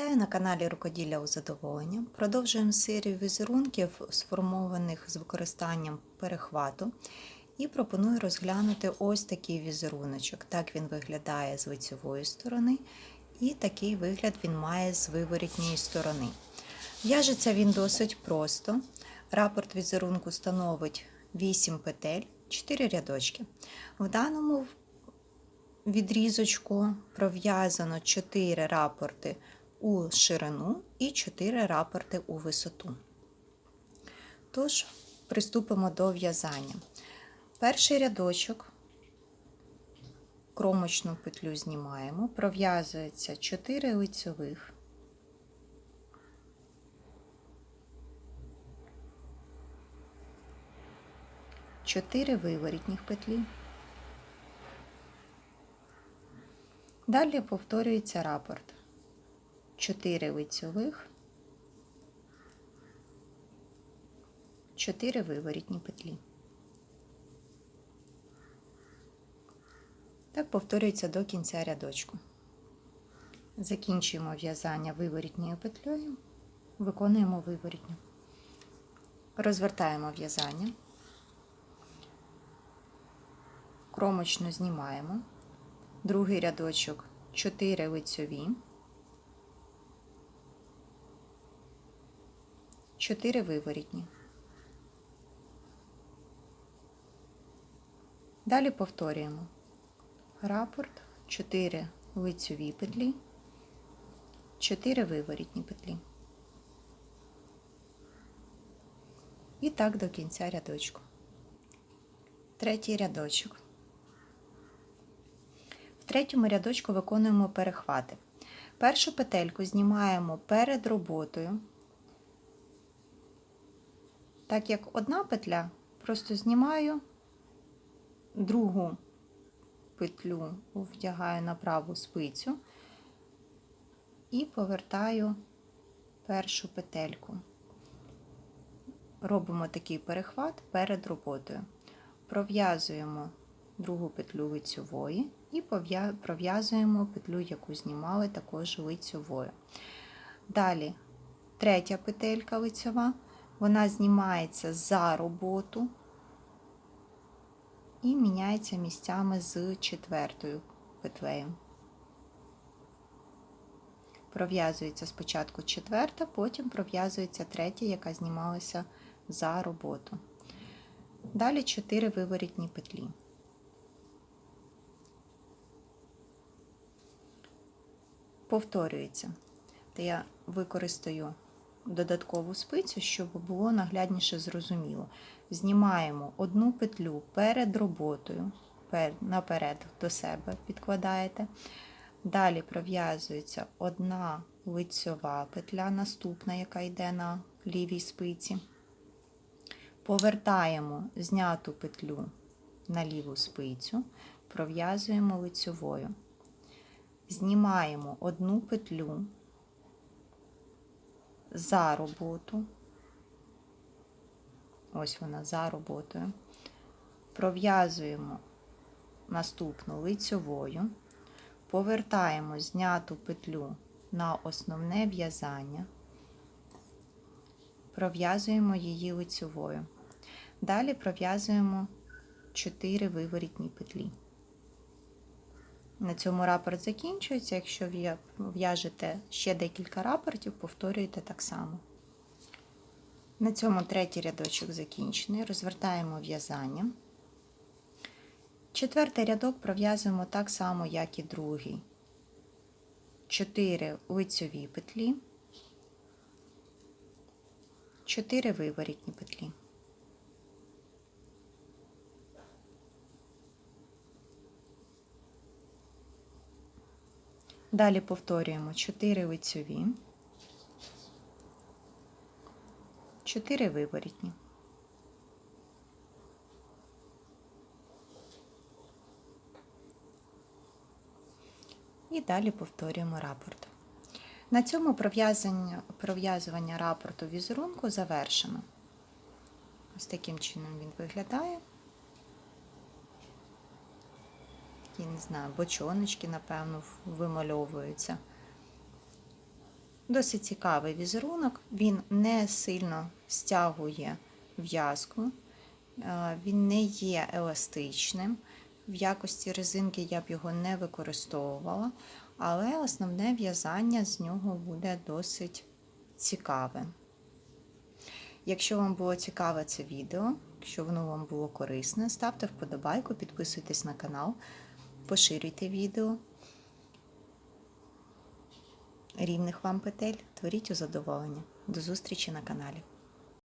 Вітаю на каналі Рукоділля у задоволення. Продовжуємо серію візерунків, сформованих з використанням перехвату. І пропоную розглянути ось такий візеруночок. Так він виглядає з лицевої сторони, і такий вигляд він має з виворітньої сторони. В'яжеться він досить просто. Рапорт візерунку становить 8 петель, 4 рядочки. В даному відрізочку пров'язано 4 рапорти у ширину і 4 рапорти у висоту. Тож, приступимо до в'язання. Перший рядочок, кромочну петлю знімаємо, пров'язується 4 лицьових. Чотири виворітніх петлі. Далі повторюється рапорт. 4 лицьових, 4 виворітні петлі. Так повторюється до кінця рядочку. Закінчуємо в'язання виворітньою петлею, виконуємо виворітню. Розвертаємо в'язання, кромочну знімаємо. Другий рядочок 4 лицьові, 4 виворітні. Далі повторюємо рапорт, 4 лицьові петлі, 4 виворітні петлі. І так до кінця рядочку. Третій рядочок. В третьому рядочку виконуємо перехвати. Першу петельку знімаємо перед роботою. Так як одна петля, просто знімаю, другу петлю вдягаю на праву спицю і повертаю першу петельку. Робимо такий перехват перед роботою. Пров'язуємо другу петлю лицьової і пров'язуємо петлю, яку знімали також лицьовою. Далі третя петелька лицьова, вона знімається за роботу і міняється місцями з четвертою петлею. Пров'язується спочатку четверта, потім пров'язується третя, яка знімалася за роботу. Далі 4 виворітні петлі. Повторюється. Та я використаю додаткову спицю, щоб було наглядніше зрозуміло. Знімаємо одну петлю перед роботою, наперед до себе підкладаєте. Далі пров'язується одна лицьова петля, наступна, яка йде на лівій спиці. Повертаємо зняту петлю на ліву спицю, пров'язуємо лицьовою. Знімаємо одну петлю за роботу. Ось вона за роботою. Пров'язуємо наступну лицьовою, повертаємо зняту петлю на основне в'язання, пров'язуємо її лицьовою. Далі пров'язуємо 4 виворітні петлі. На цьому рапорт закінчується. Якщо в'яжете ще декілька рапортів, повторюєте так само. На цьому третій рядочок закінчений. Розвертаємо в'язання. Четвертий рядок пров'язуємо так само, як і другий. 4 лицьові петлі, 4 виворітні петлі. Далі повторюємо 4 лицьові, 4 виворітні. І далі повторюємо рапорт. На цьому пров'язування рапорту візерунку завершено. Ось таким чином він виглядає. Такі, не знаю, бочоночки, напевно, вимальовуються. Досить цікавий візерунок, він не сильно стягує в'язку, е, він не є еластичним. В якості резинки я б його не використовувала, але основне в'язання з нього буде досить цікаве. Якщо вам було цікаве це відео, якщо воно вам було корисне, ставте вподобайку, підписуйтесь на канал, поширюйте відео. Рівних вам петель, творіть у задоволення. До зустрічі на каналі.